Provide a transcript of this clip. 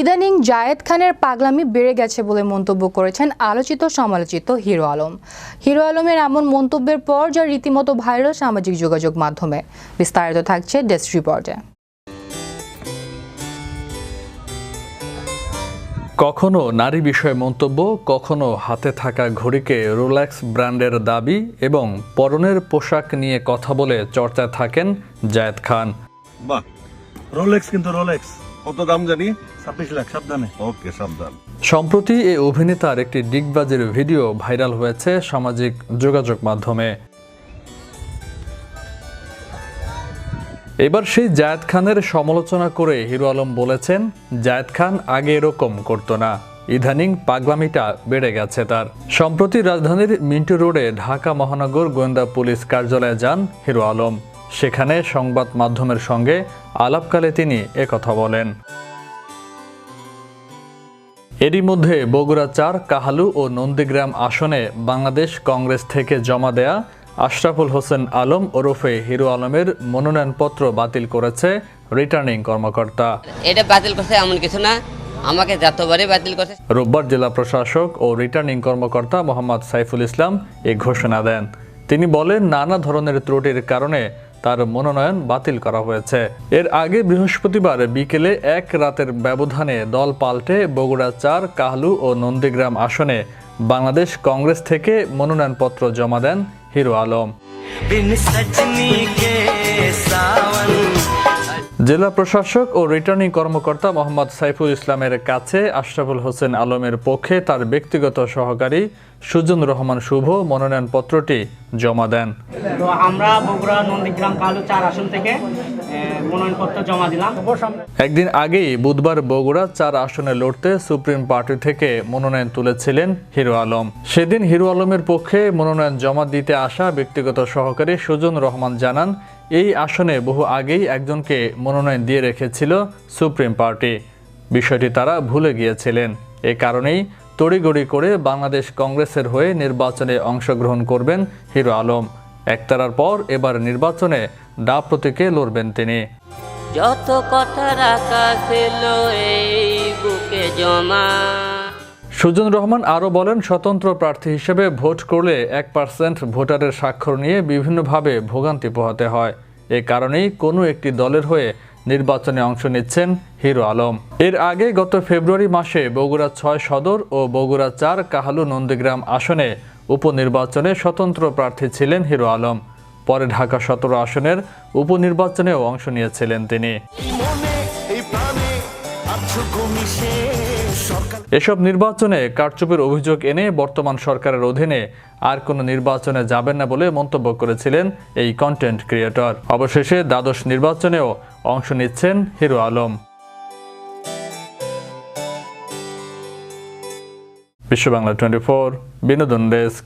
ইদানিং জায়েদ খানের পাগলামি বেড়ে গেছে বলে মন্তব্য করেছেন আলোচিত সমালোচিত হিরো আলম। হিরো আলমের এমন মন্তব্যের পর যা রীতিমতো ভাইরাল সামাজিক যোগাযোগ মাধ্যমে। বিস্তারিত থাকছে ডেস্ক রিপোর্টে। কখনো নারী বিষয়ে মন্তব্য কখনো হাতে থাকা ঘড়িকে রোলেক্স ব্র্যান্ডের দাবি এবং পরনের পোশাক নিয়ে কথা বলে চর্চায় থাকেন জায়েদ খান। বাহ রোলেক্স কিন্তু রোলেক্স কত দাম জানি? ছাব্বিশ লাখ সাবধানে। ওকে সাবধান। সম্প্রতি এই অভিনেতার একটি ডিগবাজির ভিডিও ভাইরাল হয়েছে সামাজিক যোগাযোগ মাধ্যমে। এবার সেই জায়েদ খানের সমালোচনা করে হিরো আলম বলেছেন জায়েদ খান আগে এরকম করতো না। ইদানিং পাগলামিটা বেড়ে গেছে তার। সম্প্রতি রাজধানীর মিন্টু রোডে ঢাকা মহানগর গোয়েন্দা পুলিশ কার্যালয়ে যান হিরো আলম। সেখানে সংবাদ মাধ্যমের সঙ্গে আলাপকালে তিনি একথা বলেন। এরই মধ্যে বগুড়া চার কাহালু ও নন্দীগ্রাম আসনে বাংলাদেশ কংগ্রেস থেকে জমা দেয়া আশরাফুল হোসেন আলম ওরফে হিরো আলমের মনোনয়নপত্র বাতিল করেছে রিটার্নিং কর্মকর্তা। এটা বাতিল করছে এমন কিছু না। আমাকে যতবারই বাতিল করছে রোববার জেলা প্রশাসক ও রিটার্নিং কর্মকর্তা মোহাম্মদ সাইফুল ইসলাম এই ঘোষণা দেন। তিনি বলেন নানা ধরনের ত্রুটির কারণে তার মনোনয়ন বাতিল করা হয়েছে। এর আগে বৃহস্পতিবার বিকেলে এক রাতের ব্যবধানে দল পাল্টে বগুড়া চার, কাহলু ও নন্দীগ্রাম আসনে বাংলাদেশ কংগ্রেস থেকে মনোনয়নপত্র জমা দেন হিরো আলম। জেলা প্রশাসক ও রিটার্নিং কর্মকর্তা মোহাম্মদ সাইফুল ইসলামের কাছে আশরাফুল হোসেন আলমের পক্ষে তার ব্যক্তিগত সহকারী সুজন রহমান শুভ মনোনয়নপত্রটি জমা দেন। তো আমরা বগুড়া নন্দীগ্রাম কালু চার আসন থেকে মনোনয়নপত্র জমা দিলাম। একদিন আগেই বুধবার বগুড়া চার আসনে লড়তে সুপ্রিম পার্টি থেকে মনোনয়ন তুলেছিলেন হিরো আলম। সেদিন হিরো আলমের পক্ষে মনোনয়ন জমা দিতে আসা ব্যক্তিগত সহকারী সুজন রহমান জানান এই আসনে বহু আগেই একজনকে মনোনয়ন দিয়ে রেখেছিল সুপ্রিম পার্টি। বিষয়টি তারা ভুলে গিয়েছিলেন। এ কারণেই তড়িগড়ি করে বাংলাদেশ কংগ্রেসের হয়ে নির্বাচনে অংশগ্রহণ করবেন হিরো আলম। একতারার পর এবার নির্বাচনে ডা প্রতীকে লড়বেন তিনি। যত কথা রাখা ছিল এই বুকে জমা। সুজন রহমান আরও বলেন, স্বতন্ত্র প্রার্থী হিসেবে ভোট করলে এক পার্সেন্ট ভোটারের স্বাক্ষর নিয়ে বিভিন্নভাবে ভোগান্তি পোহাতে হয়। এ কারণেই কোনো একটি দলের হয়ে নির্বাচনে অংশ নিচ্ছেন হিরো আলম। এর আগে গত ফেব্রুয়ারি মাসে বগুড়া ছয় সদর ও বগুড়া চার কাহালু নন্দীগ্রাম আসনে উপনির্বাচনে স্বতন্ত্র প্রার্থী ছিলেন হিরো আলম। পরে ঢাকা সতেরো আসনের উপনির্বাচনেও অংশ নিয়েছিলেন তিনি। এসব নির্বাচনে কারচুপির অভিযোগ এনে বর্তমান সরকারের অধীনে আর কোনো নির্বাচনে যাবেন না বলে মন্তব্য করেছিলেন এই কন্টেন্ট ক্রিয়েটর অবশেষে দ্বাদশ নির্বাচনেও অংশ নিচ্ছেন Hero Alam. Bishwa Bangla twenty four, বিনোদন ডেস্ক।